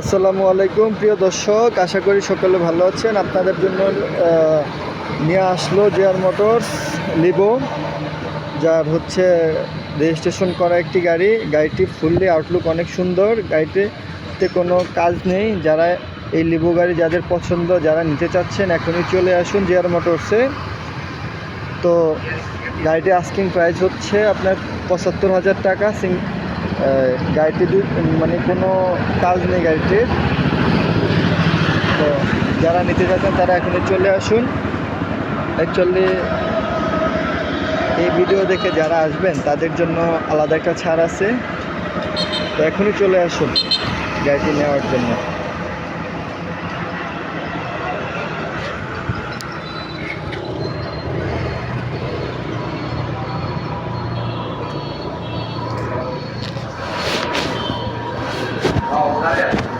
আসসালামু আলাইকুম, প্রিয় দর্শক। আশা করি সকলে ভালো আছেন। আপনাদের জন্য নিয়ে আসলো জেআর মোটরস লিবো যার হচ্ছে রেজিস্ট্রেশন করা একটি গাড়ি। গাড়িটি ফুললি আউটলুক অনেক সুন্দর। গাড়িটিতে কোনো কাজ নেই। যারা এই লিবো গাড়ি যাদের পছন্দ, যারা নিতে চাচ্ছেন, এখনই চলে আসুন জেআর মোটরসে। তো গাড়িটি আস্কিং প্রাইস হচ্ছে আপনার পঁচাত্তর হাজার টাকা। সিং গাড়িটি মানে কোনো কাজ নেই গাড়িটির তো যারা নিতে চাচ্ছেন, তারা এখনই চলে আসুন। অ্যাকচুয়ালি এই ভিডিও দেখে যারা আসবেন, তাদের জন্য আলাদা একটা ছাড় আছে। তো এখনই চলে আসুন গাড়িটি নেওয়ার জন্য। Gracias.